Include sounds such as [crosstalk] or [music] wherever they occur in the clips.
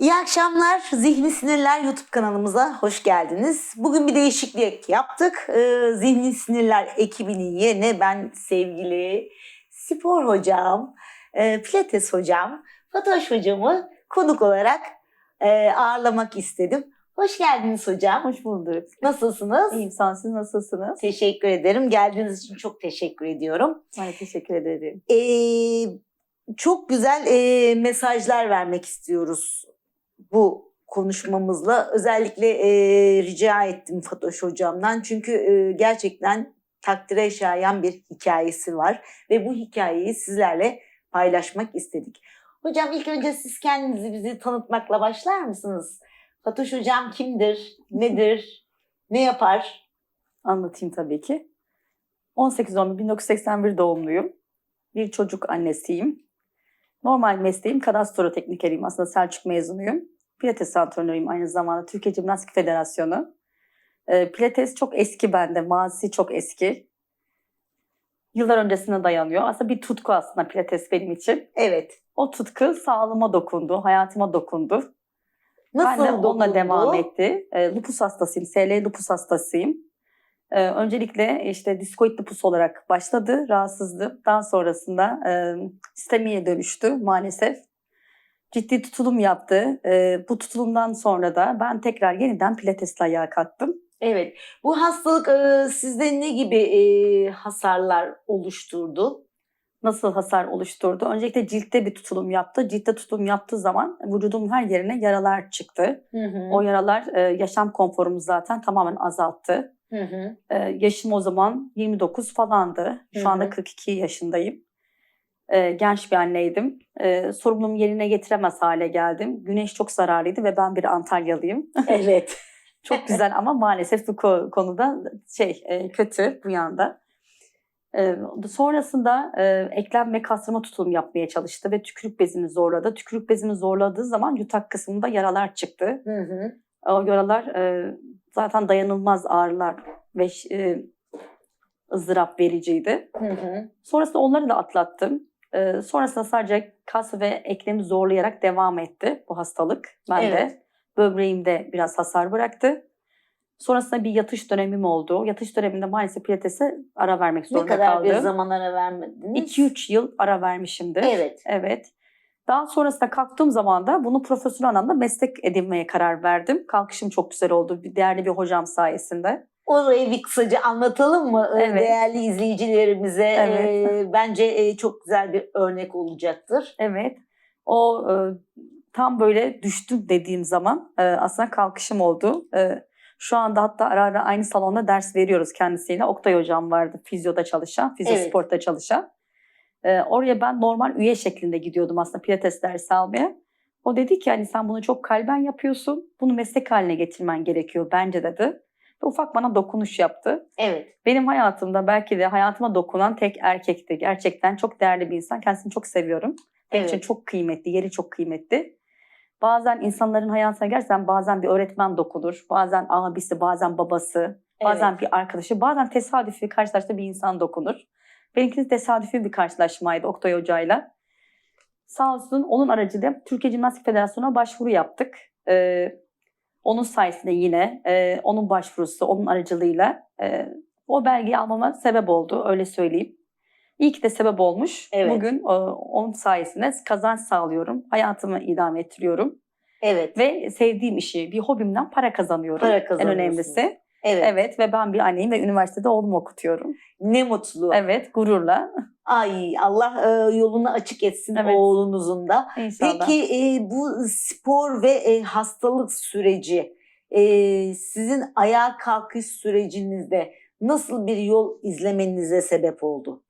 İyi akşamlar. Zihni Sinirler YouTube kanalımıza hoş geldiniz. Bugün bir değişiklik yaptık. Ee, Zihni Sinirler ekibinin yerine ben sevgili spor hocam, e, pilates hocam, Fatoş hocamı konuk olarak e, ağırlamak istedim. Hoş geldiniz hocam. Hoş bulduk. Nasılsınız? İyiyim sağ. Siz nasılsınız? Teşekkür ederim. Geldiğiniz için çok teşekkür ediyorum. Ben de teşekkür ederim. Ee, çok güzel e, mesajlar vermek istiyoruz bu konuşmamızla. Özellikle e, rica ettim Fatoş hocamdan. Çünkü e, gerçekten takdire şayan bir hikayesi var. Ve bu hikayeyi sizlerle paylaşmak istedik. Hocam ilk önce siz kendinizi bizi tanıtmakla başlar mısınız? Fatoş hocam kimdir, nedir, ne yapar? Anlatayım tabii ki. 18 Eylül 1981 doğumluyum. Bir çocuk annesiyim. Normal mesleğim kadastro teknikeriyim. Aslında Selçuk mezunuyum. Pilates antrenörüyüm aynı zamanda. Türkiye Jimnastik Federasyonu. Ee, Pilates çok eski bende. Mazisi çok eski. Yıllar öncesine dayanıyor. Aslında bir tutku aslında Pilates benim için. Evet. O tutku sağlığıma dokundu, hayatıma dokundu. Nasıl ben de onunla dokundu? devam etti. E, lupus hastasıyım, SL lupus hastasıyım. E, öncelikle işte diskoid lupus olarak başladı, rahatsızdı. Daha sonrasında e, sistemiye dönüştü maalesef. Ciddi tutulum yaptı. E, bu tutulumdan sonra da ben tekrar yeniden pilatesle ayağa kalktım. Evet. Bu hastalık e, sizde ne gibi e, hasarlar oluşturdu? Nasıl hasar oluşturdu? Öncelikle ciltte bir tutulum yaptı. Ciltte tutulum yaptığı zaman vücudumun her yerine yaralar çıktı. O yaralar e, yaşam konforumu zaten tamamen azalttı. Hı hı. Ee, yaşım o zaman 29 falandı. Şu Hı hı. anda 42 yaşındayım. Ee, genç bir anneydim. Ee, sorumluluğumu yerine getiremez hale geldim. Güneş çok zararlıydı ve ben bir Antalyalıyım. [laughs] Evet. [laughs] çok güzel ama maalesef bu ko- konuda şey e, kötü bu yanda. Ee, sonrasında e, eklem ve kasrama tutulum yapmaya çalıştı ve tükürük bezini zorladı. Tükürük bezini zorladığı zaman yutak kısmında yaralar çıktı. Hı hı. O yaralar e, zaten dayanılmaz ağrılar ve e, ızdırap vericiydi. Hı hı. Sonrasında onları da atlattım. E, sonrasında sadece kas ve eklemi zorlayarak devam etti bu hastalık. Ben Evet. de böbreğimde biraz hasar bıraktı. Sonrasında bir yatış dönemim oldu. Yatış döneminde maalesef pilatese ara vermek Ne zorunda kadar bir kaldım. zaman ara vermediniz? 2-3 yıl ara vermişimdir. Evet. Evet. Daha sonrasında kalktığım zaman da bunu profesyonel anlamda meslek edinmeye karar verdim. Kalkışım çok güzel oldu. Bir değerli bir hocam sayesinde. Orayı bir kısaca anlatalım mı e, Evet. değerli izleyicilerimize? Evet. E, bence e, çok güzel bir örnek olacaktır. Evet. O e, tam böyle düştüm dediğim zaman e, aslında kalkışım oldu. E, şu anda hatta ara ara aynı salonda ders veriyoruz kendisiyle. Oktay hocam vardı fizyoda çalışan, fizyosportta çalışan. E, oraya ben normal üye şeklinde gidiyordum aslında pilates dersi almaya. O dedi ki hani sen bunu çok kalben yapıyorsun. Bunu meslek haline getirmen gerekiyor bence dedi. Ve ufak bana dokunuş yaptı. Evet. Benim hayatımda belki de hayatıma dokunan tek erkekti. Gerçekten çok değerli bir insan. Kendisini çok seviyorum. Benim için Evet. çok kıymetli, yeri çok kıymetli. Bazen insanların hayatına gerçekten bazen bir öğretmen dokunur. Bazen abisi, bazen babası, bazen Evet. bir arkadaşı, bazen tesadüfi karşılaştığı bir insan dokunur. Benimki tesadüfi bir karşılaşmaydı Oktay Hoca'yla. Sağ olsun onun aracılığıyla Türkiye Jimnastik Federasyonu'na başvuru yaptık. Ee, onun sayesinde yine e, onun başvurusu, onun aracılığıyla e, o belgeyi almama sebep oldu öyle söyleyeyim. İyi ki de sebep olmuş. Evet. Bugün e, onun sayesinde kazanç sağlıyorum. Hayatımı idame ettiriyorum. Evet. Ve sevdiğim işi, bir hobimden para kazanıyorum. Para en önemlisi. Evet. Evet ve ben bir anneyim ve üniversitede oğlumu okutuyorum. Ne mutlu. Evet gururla. Ay Allah e, yolunu açık etsin Evet. oğlunuzun da. İnşallah. Peki e, bu spor ve e, hastalık süreci e, sizin ayağa kalkış sürecinizde nasıl bir yol izlemenize sebep oldu?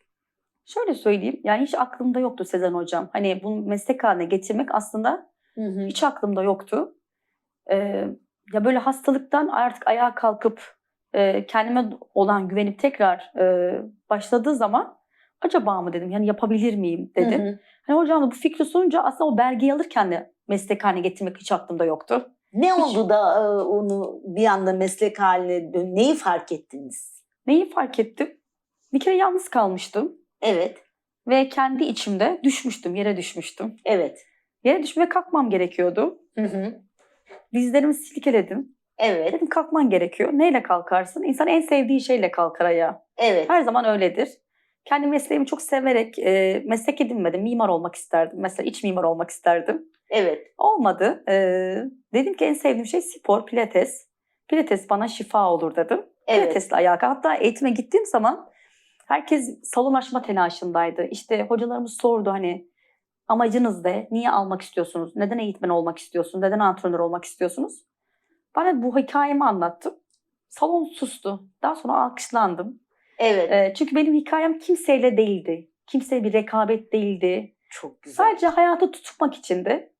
Şöyle söyleyeyim. Yani hiç aklımda yoktu Sezen Hocam. Hani bunu meslek haline getirmek aslında hiç aklımda yoktu. Ee, ya böyle hastalıktan artık ayağa kalkıp e, kendime olan güvenip tekrar e, başladığı zaman acaba mı dedim yani yapabilir miyim dedim. Hı hı. Hani hocam da bu fikri sununca aslında o belgeyi alırken de meslek haline getirmek hiç aklımda yoktu. Ne oldu da e, onu bir anda meslek haline dön? Neyi fark ettiniz? Neyi fark ettim? Bir kere yalnız kalmıştım Evet, ve kendi içimde düşmüştüm, yere düşmüştüm. evet. Yere düşmeye kalkmam gerekiyordu. Hı hı. Dizlerimi silkeledim. Evet. Dedim kalkman gerekiyor. Neyle kalkarsın? İnsan en sevdiği şeyle kalkar ayağa. Evet. Her zaman öyledir. Kendi mesleğimi çok severek e, meslek edinmedim. Mimar olmak isterdim. Mesela iç mimar olmak isterdim. Evet. Olmadı. E, dedim ki en sevdiğim şey spor, pilates. Pilates bana şifa olur dedim. Evet. Pilatesle ayağa Hatta eğitime gittiğim zaman herkes salon açma telaşındaydı. İşte hocalarımız sordu hani amacınız ne? Niye almak istiyorsunuz? Neden eğitmen olmak istiyorsunuz? Neden antrenör olmak istiyorsunuz? Bana bu hikayemi anlattım. Salon sustu. Daha sonra alkışlandım. Evet. Ee, çünkü benim hikayem kimseyle değildi. Kimseye bir rekabet değildi. Çok güzel. Sadece hayata tutunmak içindi.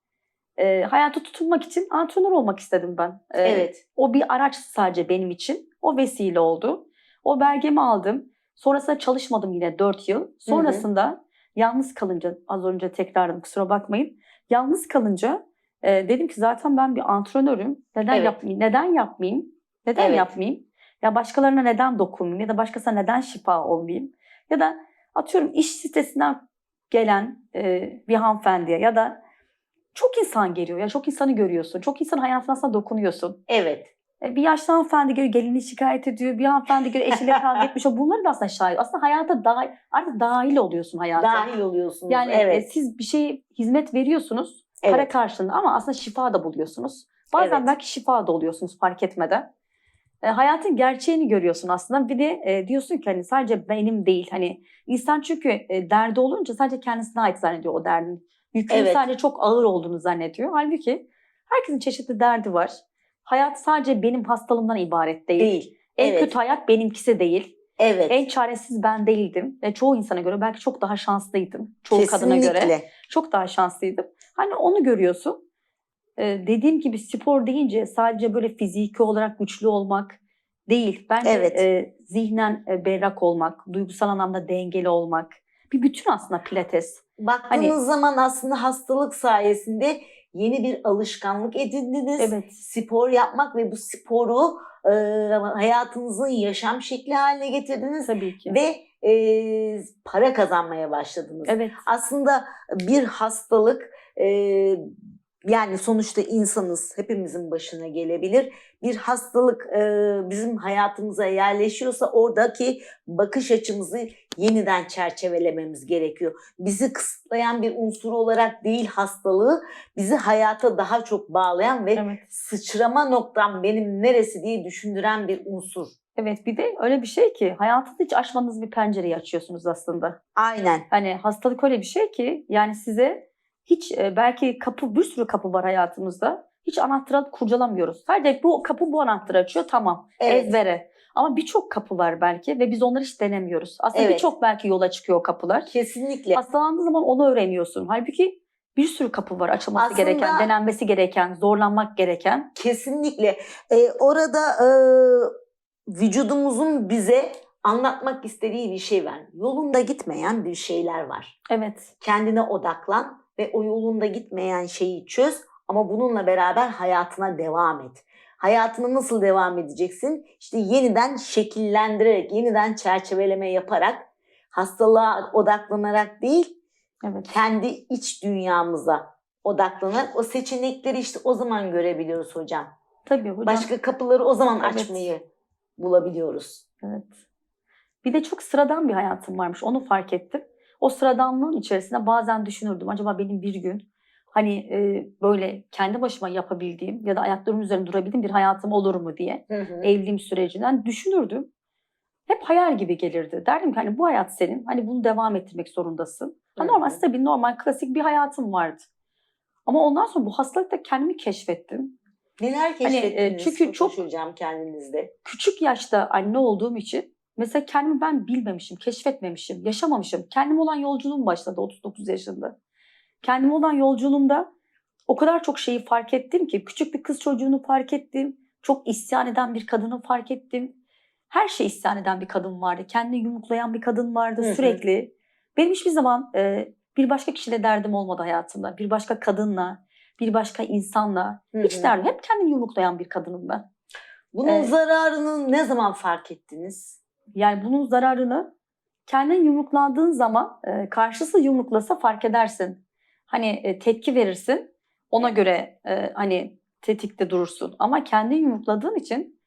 Ee, hayata tutunmak için antrenör olmak istedim ben. Ee, Evet. o bir araç sadece benim için. O vesile oldu. O belgemi aldım. Sonrasında çalışmadım yine 4 yıl. Sonrasında yalnız kalınca, az önce tekrarladım kusura bakmayın. Yalnız kalınca e, dedim ki zaten ben bir antrenörüm. Neden Evet. yapmayayım? Neden yapmayayım? Neden Evet. yapmayayım? Ya başkalarına neden dokunmayayım? Ya da başkasına neden şifa olmayayım? Ya da atıyorum iş sitesinden gelen e, bir hanımefendiye ya da çok insan geliyor. Ya çok insanı görüyorsun. Çok insan hayatına aslında dokunuyorsun. Evet. E, Bir yaşlı hanımefendi görüyor gelini şikayet ediyor. Bir hanımefendi görüyor eşiyle kavga etmiş. Bunları da aslında şahit. Aslında hayata dahil, artık dahil oluyorsun hayata. Dahil oluyorsunuz. Yani e, evet. siz bir şey hizmet veriyorsunuz para Evet. karşılığında ama aslında şifa da buluyorsunuz. Bazen Evet. belki şifa da oluyorsunuz fark etmeden. E, hayatın gerçeğini görüyorsun aslında. Bir de e, diyorsun ki hani sadece benim değil. Hani insan çünkü e, derdi olunca sadece kendisine ait zannediyor o derdin. Yükün Evet. sadece çok ağır olduğunu zannediyor. Halbuki herkesin çeşitli derdi var. Hayat sadece benim hastalığımdan ibaret değil. Değil. En Evet. kötü hayat benimkisi değil. Evet. En çaresiz ben değildim. Ve çoğu insana göre belki çok daha şanslıydım. Çoğu kadına göre Kesinlikle. çok daha şanslıydım. Hani onu görüyorsun. Ee, dediğim gibi spor deyince sadece böyle fiziki olarak güçlü olmak değil. Bence Evet. e, zihnen e, berrak olmak, duygusal anlamda dengeli olmak. Bir bütün aslında pilates. Baktığınız Hani- zaman aslında hastalık sayesinde yeni bir alışkanlık edindiniz. Evet. Spor yapmak ve bu sporu e, hayatınızın yaşam şekli haline getirdiniz Tabii ki. ve e, para kazanmaya başladınız. evet. Aslında bir hastalık e, yani sonuçta insanız hepimizin başına gelebilir. Bir hastalık e, bizim hayatımıza yerleşiyorsa oradaki bakış açımızı yeniden çerçevelememiz gerekiyor. Bizi kısıtlayan bir unsur olarak değil hastalığı bizi hayata daha çok bağlayan ve Evet. sıçrama noktam benim neresi diye düşündüren bir unsur. Evet bir de öyle bir şey ki hayatınızda hiç açmadığınız bir pencereyi açıyorsunuz aslında. Aynen. Hani hastalık öyle bir şey ki yani size hiç e, belki kapı bir sürü kapı var hayatımızda. Hiç anahtarı kurcalamıyoruz. Sadece bu kapı bu anahtarı açıyor tamam. Evet. Ezbere. Ama birçok kapı var belki ve biz onları hiç denemiyoruz. Aslında Evet. birçok belki yola çıkıyor o kapılar. Kesinlikle. Hastalandığı zaman onu öğreniyorsun. Halbuki bir sürü kapı var açılması Aslında- gereken, denenmesi gereken, zorlanmak gereken. Kesinlikle. Ee, orada e, vücudumuzun bize anlatmak istediği bir şey var. Yolunda gitmeyen bir şeyler var. Evet. Kendine odaklan ve o yolunda gitmeyen şeyi çöz ama bununla beraber hayatına devam et. Hayatına nasıl devam edeceksin? İşte yeniden şekillendirerek, yeniden çerçeveleme yaparak, hastalığa odaklanarak değil, Evet. kendi iç dünyamıza odaklanarak o seçenekleri işte o zaman görebiliyoruz hocam. Tabii hocam. Başka kapıları o zaman Evet. açmayı bulabiliyoruz. Evet. Bir de çok sıradan bir hayatım varmış. Onu fark ettim. O sıradanlığın içerisinde bazen düşünürdüm. Acaba benim bir gün hani e, böyle kendi başıma yapabildiğim ya da ayaklarımın üzerinde durabildiğim bir hayatım olur mu diye evliliğim sürecinden düşünürdüm. Hep hayal gibi gelirdi. Derdim ki hani bu hayat senin. Hani bunu devam ettirmek zorundasın. Ha, Hı normal hı. stabil, normal, klasik bir hayatım vardı. Ama ondan sonra bu hastalıkta kendimi keşfettim. Neler e, keşfettiniz çünkü Fatoş çok- hocam kendinizde? küçük yaşta anne olduğum için mesela kendimi ben bilmemişim, keşfetmemişim, yaşamamışım. Kendime olan yolculuğum başladı 39 yaşında. Kendime olan yolculuğumda o kadar çok şeyi fark ettim ki küçük bir kız çocuğunu fark ettim. Çok isyan eden bir kadını fark ettim. Her şey isyan eden bir kadın vardı. Kendini yumruklayan bir kadın vardı Hı hı. sürekli. Benim hiçbir zaman e, bir başka kişiyle derdim olmadı hayatımda. Bir başka kadınla, bir başka insanla. Hiç derdim. Hep kendini yumruklayan bir kadınım ben. Bunun Evet. zararını ne zaman fark ettiniz? Yani bunun zararını kendin yumruklandığın zaman e, karşısı yumruklasa fark edersin. Hani e, tepki verirsin. Ona göre e, hani tetikte durursun. Ama kendini yumrukladığın için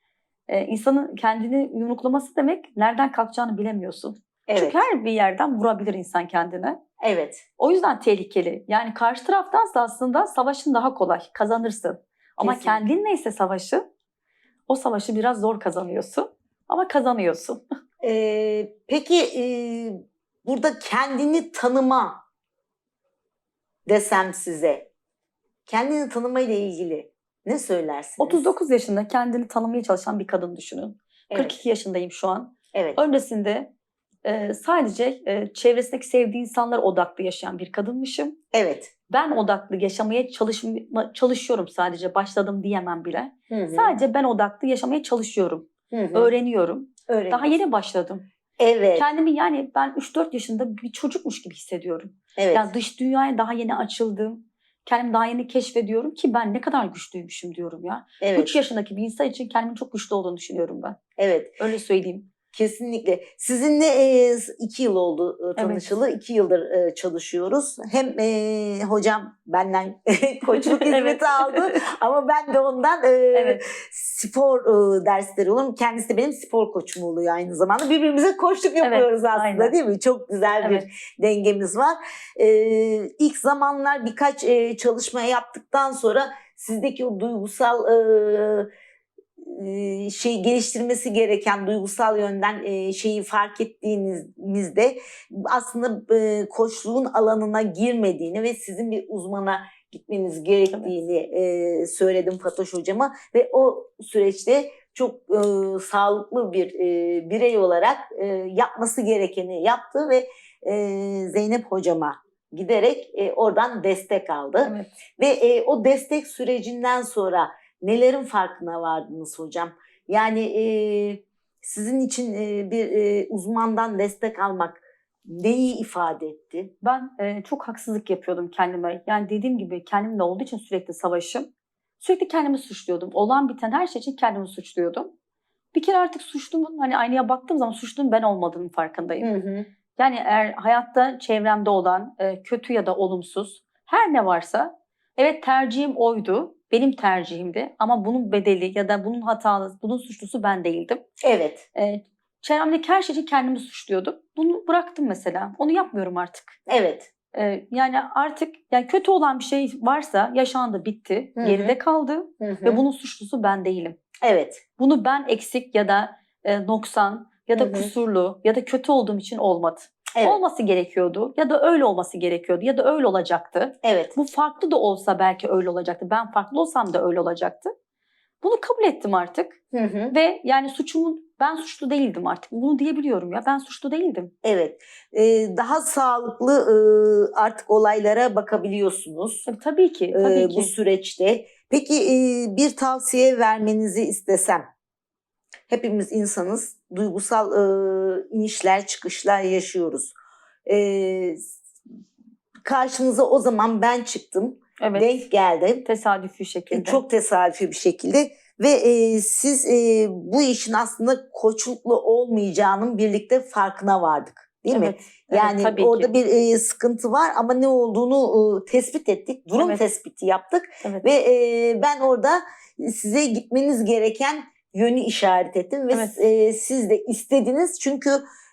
e, insanın kendini yumruklaması demek nereden kalkacağını bilemiyorsun. Evet. Çünkü her bir yerden vurabilir insan kendine. Evet. O yüzden tehlikeli. Yani karşı taraftansa aslında savaşın daha kolay. Kazanırsın. Ama Kesinlikle. kendin neyse savaşı o savaşı biraz zor kazanıyorsun. Ama kazanıyorsun. [laughs] Ee, peki e, burada kendini tanıma desem size. Kendini tanıma ile ilgili ne söylersiniz? 39 yaşında kendini tanımaya çalışan bir kadın düşünün. Evet. 42 yaşındayım şu an. Evet. Öncesinde e, sadece e, çevresindeki sevdiği insanlar odaklı yaşayan bir kadınmışım. Evet. Ben odaklı yaşamaya çalışma, çalışıyorum sadece. Başladım diyemem bile. Hı hı. Sadece ben odaklı yaşamaya çalışıyorum. Hı hı. Öğreniyorum. Daha Öğreniyorsun. yeni başladım. Evet. Kendimi yani ben 3-4 yaşında bir çocukmuş gibi hissediyorum. Evet. Yani dış dünyaya daha yeni açıldım. Kendimi daha yeni keşfediyorum ki ben ne kadar güçlüymüşüm diyorum ya. evet. 3 yaşındaki bir insan için kendimin çok güçlü olduğunu düşünüyorum ben. Evet. Öyle söyleyeyim. Kesinlikle. Sizinle e, iki yıl oldu e, tanışılı. İki yıldır e, çalışıyoruz. Hem e, hocam benden [laughs] koçluk [laughs] hizmeti Evet. aldı [laughs] ama ben de ondan e, Evet. spor e, dersleri alıyorum. Kendisi de benim spor koçum oluyor aynı zamanda. Birbirimize koçluk yapıyoruz aslında aynen. değil mi? Çok güzel bir Evet. dengemiz var. E, ilk zamanlar birkaç e, çalışma yaptıktan sonra sizdeki o duygusal e, şey geliştirmesi gereken duygusal yönden şeyi fark ettiğinizde aslında koçluğun alanına girmediğini ve sizin bir uzmana gitmeniz gerektiğini e, söyledim Fatoş hocama ve o süreçte çok e, sağlıklı bir e, birey olarak e, yapması gerekeni yaptı ve e, Zeynep hocama giderek e, oradan destek aldı. Evet. Ve e, o destek sürecinden sonra nelerin farkına vardınız hocam? Yani e, sizin için e, bir e, uzmandan destek almak neyi ifade etti? Ben e, çok haksızlık yapıyordum kendime. Yani dediğim gibi kendimle olduğu için sürekli savaşım. Sürekli kendimi suçluyordum. Olan biten her şey için kendimi suçluyordum. Bir kere artık suçlumun hani aynaya baktığım zaman suçlunun ben olmadığının farkındayım. hı. Yani eğer hayatta çevremde olan e, kötü ya da olumsuz her ne varsa evet tercihim oydu. Benim tercihimdi ama bunun bedeli ya da bunun hatalı, bunun suçlusu ben değildim. Evet, E, çevremdeki her şey için kendimi suçluyordum. Bunu bıraktım mesela. Onu yapmıyorum artık. evet. E, yani artık yani kötü olan bir şey varsa yaşandı, bitti, Hı hı. geride kaldı Hı hı. ve bunun suçlusu ben değilim. evet, Bunu ben eksik ya da e, noksan ya da Hı hı. kusurlu ya da kötü olduğum için olmadı. Evet, Olması gerekiyordu ya da öyle olması gerekiyordu ya da öyle olacaktı. evet, Bu farklı da olsa belki öyle olacaktı. Ben farklı olsam da öyle olacaktı. Bunu kabul ettim artık Hı hı. ve yani suçumun ben suçlu değildim artık. Bunu diyebiliyorum ya ben suçlu değildim. evet. Ee, daha sağlıklı e, artık olaylara bakabiliyorsunuz. Tabii, tabii ki, e, tabii ki. bu süreçte. Peki e, bir tavsiye vermenizi istesem. Hepimiz insanız. Duygusal e, inişler çıkışlar yaşıyoruz. E, karşınıza o zaman ben çıktım. Evet. Denk geldim. Tesadüfi şekilde. E, Çok tesadüfi bir şekilde. Ve e, siz e, bu işin aslında koçlukla olmayacağının birlikte farkına vardık. Değil mi? Evet, evet, Yani tabii orada ki. bir e, sıkıntı var ama ne olduğunu e, tespit ettik. Durum Evet. tespiti yaptık Evet. ve e, ben orada size gitmeniz gereken yönü işaret ettim ve Evet. e, siz de istediniz çünkü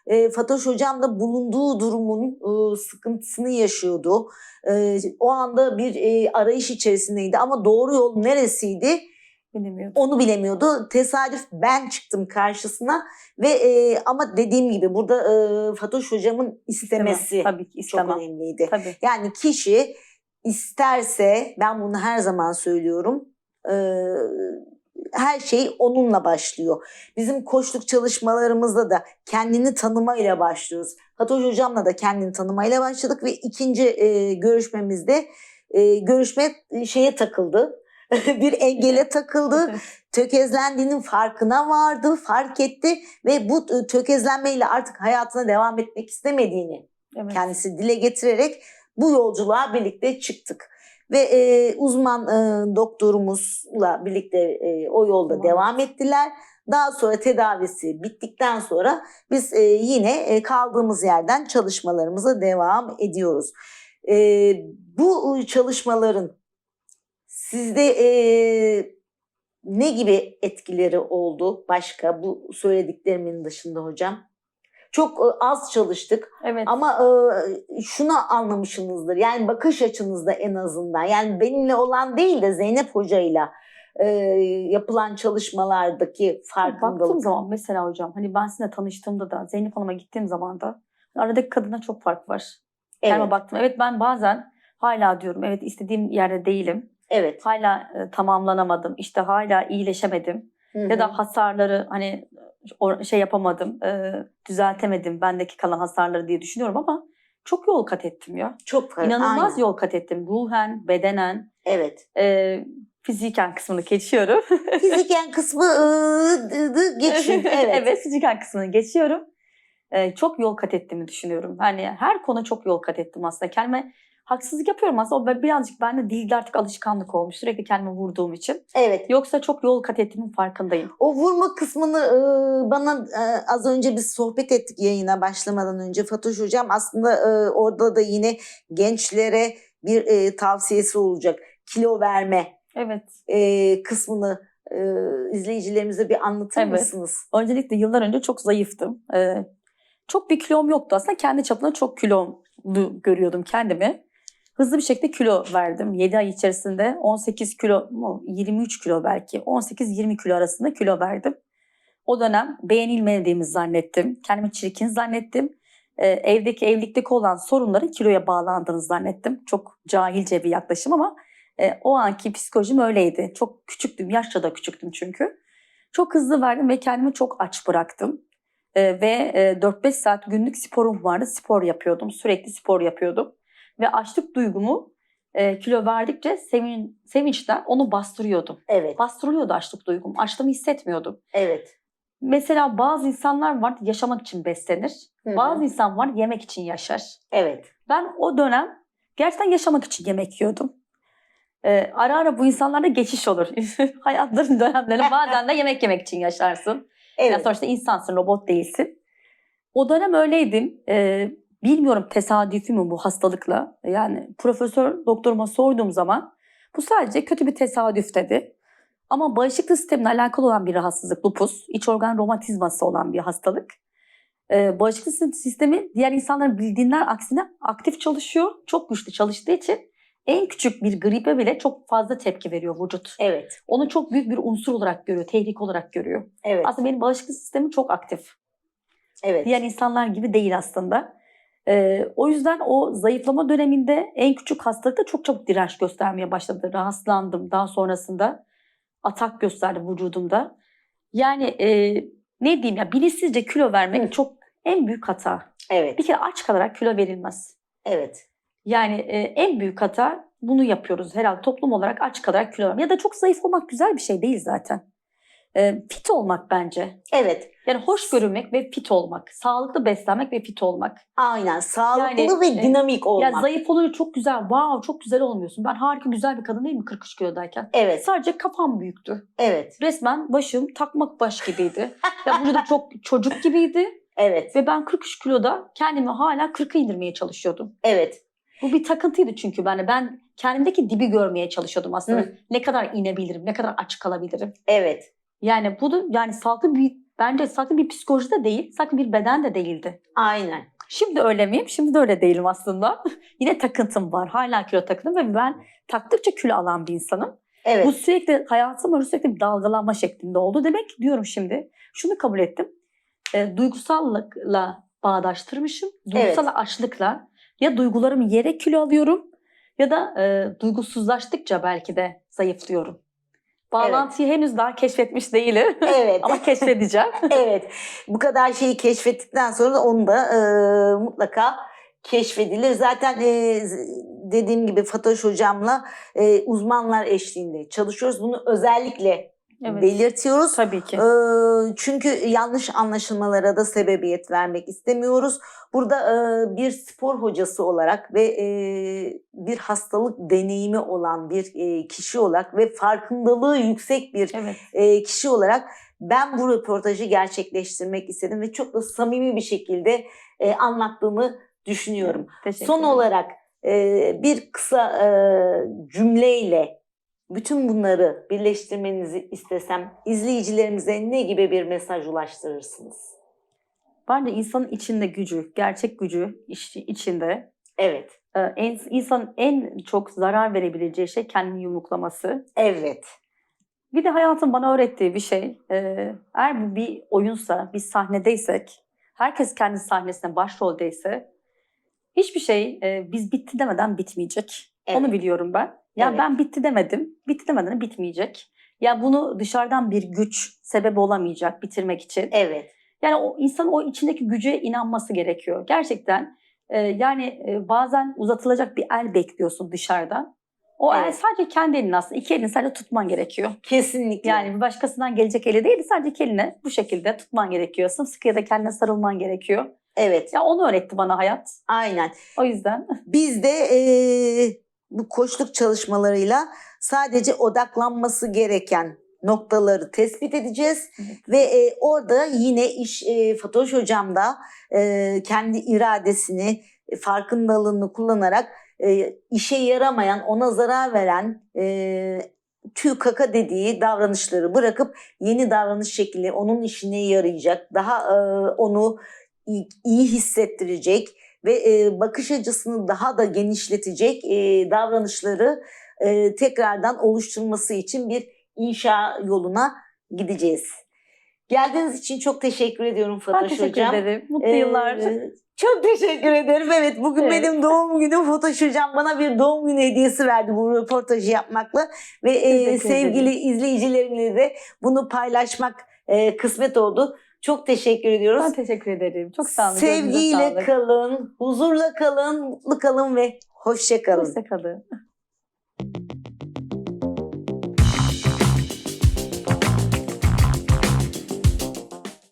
e, Fatoş hocam da bulunduğu durumun e, sıkıntısını yaşıyordu. E, o anda bir e, arayış içerisindeydi ama doğru yol neresiydi Bilmiyorum. onu bilemiyordu. Tesadüf ben çıktım karşısına ve e, ama dediğim gibi burada e, Fatoş hocamın istemesi İstemem. Tabii ki çok istemem. önemliydi. Tabii. Yani kişi isterse ben bunu her zaman söylüyorum. e, her şey onunla başlıyor. Bizim koçluk çalışmalarımızda da kendini tanımayla başlıyoruz. Fatoş hocamla da kendini tanımayla başladık ve ikinci e, görüşmemizde e, görüşme şeye takıldı. [laughs] bir engele takıldı. [laughs] Tökezlendiğinin farkına vardı, fark etti ve bu e, tökezlenmeyle artık hayatına devam etmek istemediğini evet. kendisi dile getirerek bu yolculuğa birlikte çıktık. Ve e, uzman e, doktorumuzla birlikte e, o yolda Devam devam ettiler. Daha sonra tedavisi bittikten sonra biz e, yine e, kaldığımız yerden çalışmalarımıza devam ediyoruz. E, bu çalışmaların sizde e, ne gibi etkileri oldu başka bu söylediklerimin dışında hocam? Çok e, az çalıştık Evet. ama e, şunu anlamışsınızdır. Yani bakış açınızda en azından. Yani benimle olan değil de Zeynep Hoca'yla e, yapılan çalışmalardaki Baktığım farkındalık. zaman mesela hocam hani ben sizinle tanıştığımda da Zeynep Hanım'a gittiğim zaman da aradaki kadına çok fark var. Kendime Evet, baktım. Evet ben bazen hala diyorum evet istediğim yerde değilim. evet. Hala e, tamamlanamadım. İşte hala iyileşemedim. Hı Ya da hasarları hani şey yapamadım, e, düzeltemedim bendeki kalan hasarları diye düşünüyorum ama çok yol kat ettim ya. çok. İnanılmaz Aynen. yol kat ettim. Ruhen, bedenen, Evet. e, fiziken kısmını geçiyorum. [laughs] Fiziken kısmı ı, dı, dı, geçin. [laughs] Evet. evet, fiziken kısmını geçiyorum. E, çok yol kat ettiğimi düşünüyorum. Hani her konu çok yol kat ettim aslında. Kendime haksızlık yapıyorum aslında. O birazcık bende dilde artık alışkanlık olmuş. Sürekli kendime vurduğum için. Evet. Yoksa çok yol kat ettiğimin farkındayım. O vurma kısmını e, bana e, az önce biz sohbet ettik yayına başlamadan önce Fatoş Hocam aslında e, orada da yine gençlere bir e, tavsiyesi olacak. Kilo verme Evet. e, kısmını e, izleyicilerimize bir anlatır Evet. mısınız? Öncelikle yıllar önce çok zayıftım. Çok bir kilom yoktu aslında. Kendi çapında çok kilolu görüyordum kendimi. Hızlı bir şekilde kilo verdim. 7 ay içerisinde 18 kilo, mu, 23 kilo belki. 18-20 kilo arasında kilo verdim. O dönem beğenilmediğimi zannettim. Kendimi çirkin zannettim. Ee, evdeki evlikteki olan sorunların kiloya bağlandığını zannettim. Çok cahilce bir yaklaşım ama e, o anki psikolojim öyleydi. Çok küçüktüm. Yaşça da küçüktüm çünkü. Çok hızlı verdim ve kendimi çok aç bıraktım. Ee, ve e, 4-5 saat günlük sporum vardı. Spor yapıyordum. Sürekli spor yapıyordum. Ve açlık duygumu e, kilo verdikçe sevin, sevinçten onu bastırıyordum. Evet. Bastırılıyordu açlık duygum. Açlığımı hissetmiyordum. Evet. Mesela bazı insanlar var yaşamak için beslenir. Hı hı. Bazı insan var yemek için yaşar. Evet. Ben o dönem gerçekten yaşamak için yemek yiyordum. Ee, ara ara bu insanlarda geçiş olur. [laughs] Hayatların dönemleri [laughs] bazen de yemek yemek için yaşarsın. Evet. Yani sonuçta insansın, robot değilsin. O dönem öyleydim. Ee, bilmiyorum tesadüfi mi bu hastalıkla. Yani profesör doktoruma sorduğum zaman bu sadece kötü bir tesadüf dedi. Ama bağışıklık sistemine alakalı olan bir rahatsızlık, lupus, iç organ romatizması olan bir hastalık. Ee, bağışıklık sistemi diğer insanların bildiğinden aksine aktif çalışıyor. Çok güçlü çalıştığı için en küçük bir gripe bile çok fazla tepki veriyor vücut. Evet. Onu çok büyük bir unsur olarak görüyor, tehlike olarak görüyor. Evet. Aslında benim bağışıklık sistemim çok aktif. Evet. Diğer insanlar gibi değil aslında. Ee, o yüzden o zayıflama döneminde en küçük hastalıkta çok çabuk direnç göstermeye başladı. Rahatsızlandım. Daha sonrasında atak gösterdi vücudumda. Yani e, ne diyeyim ya bilinçsizce kilo vermek Hı. çok en büyük hata. Evet. Bir kere aç kalarak kilo verilmez. Evet. Yani e, en büyük hata bunu yapıyoruz herhalde toplum olarak aç kalarak kilo vermek. Ya da çok zayıf olmak güzel bir şey değil zaten. E, fit olmak bence. Evet. Yani hoş görünmek ve fit olmak. Sağlıklı beslenmek ve fit olmak. Aynen. Sağlıklı Yani, ve e, dinamik olmak. Ya zayıf olunca çok güzel. Wow çok güzel olmuyorsun. Ben harika güzel bir kadın değil mi 43 kilodayken? Evet. Sadece kafam büyüktü. Evet. Resmen başım takmak baş gibiydi. [laughs] ya vücudum çok çocuk gibiydi. Evet. Ve ben 43 kiloda kendimi hala 40'a indirmeye çalışıyordum. Evet. Bu bir takıntıydı çünkü ben ben kendimdeki dibi görmeye çalışıyordum aslında. Hı. Ne kadar inebilirim, ne kadar aç kalabilirim. Evet. Yani bu da yani sağlıklı bir bence sağlıklı bir psikoloji de değil, sağlıklı bir beden de değildi. Aynen. Şimdi öyle miyim? Şimdi de öyle değilim aslında. [laughs] Yine takıntım var. Hala kilo takıntım ve ben taktıkça kilo alan bir insanım. Evet. Bu sürekli hayatım sürekli bir dalgalanma şeklinde oldu. Demek ki diyorum şimdi şunu kabul ettim. E, duygusallıkla bağdaştırmışım. Duygusal açlıkla ya duygularımı yere kilo alıyorum ya da e, duygusuzlaştıkça belki de zayıflıyorum. Bağlantıyı henüz daha keşfetmiş değilim. [laughs] Evet. Ama keşfedeceğim. [laughs] evet. Bu kadar şeyi keşfettikten sonra da onu da e, mutlaka keşfedilir. Zaten e, dediğim gibi Fatoş hocamla e, uzmanlar eşliğinde çalışıyoruz. Bunu özellikle Evet. belirtiyoruz. Tabii ki. Çünkü yanlış anlaşılmalara da sebebiyet vermek istemiyoruz. Burada e, bir spor hocası olarak ve e, bir hastalık deneyimi olan bir e, kişi olarak ve farkındalığı yüksek bir Evet. e, kişi olarak ben bu röportajı gerçekleştirmek istedim ve çok da samimi bir şekilde e, anlattığımı düşünüyorum. Teşekkür Son olarak e, bir kısa e, cümleyle bütün bunları birleştirmenizi istesem izleyicilerimize ne gibi bir mesaj ulaştırırsınız? Bence insanın içinde gücü, gerçek gücü iç- içinde. Evet, Ee, en, insanın en çok zarar verebileceği şey kendini yumruklaması. evet, Bir de hayatın bana öğrettiği bir şey, e, eğer bu bir oyunsa, bir sahnedeysek, herkes kendi sahnesine başroldeyse, hiçbir şey e, biz bitti demeden bitmeyecek. Evet. Onu biliyorum ben. Ya Evet. ben bitti demedim, bitti demeden bitmeyecek. Ya bunu dışarıdan bir güç sebep olamayacak bitirmek için. evet, Yani o insan o içindeki güce inanması gerekiyor. Gerçekten e, yani e, bazen uzatılacak bir el bekliyorsun dışarıdan. O el Evet. sadece kendi elin aslında. İki elini sadece tutman gerekiyor. kesinlikle. Yani bir başkasından gelecek eli değil, sadece iki eline bu şekilde tutman gerekiyor. Sımsıkıya da kendine sarılman gerekiyor. evet, Ya onu öğretti bana hayat. aynen. O yüzden Biz de eee, bu koçluk çalışmalarıyla sadece odaklanması gereken noktaları tespit edeceğiz Evet. ve eee, orada yine iş eee Fatoş hocam da eee, kendi iradesini, e, farkındalığını kullanarak eee, işe yaramayan, ona zarar veren eee tüy kaka dediği davranışları bırakıp yeni davranış şekli onun işine yarayacak, daha eee, onu iyi, iyi hissettirecek ve e, bakış açısını daha da genişletecek e, davranışları e, tekrardan oluşturması için bir inşa yoluna gideceğiz. Geldiğiniz için çok teşekkür ediyorum ben Fatoş teşekkür Hocam. ederim. Mutlu Ee, yıllar. Çok teşekkür ederim. Evet bugün Evet. benim doğum günüm. Fatoş Hocam bana bir doğum günü hediyesi verdi bu röportajı yapmakla. Ve e, sevgili izleyicilerimle de bunu paylaşmak e, kısmet oldu. Çok teşekkür ediyoruz. Ben teşekkür ederim. Çok sağ olun. Sevgiyle kalın, huzurla kalın, mutlu kalın ve hoşça kalın. Hoşça kalın.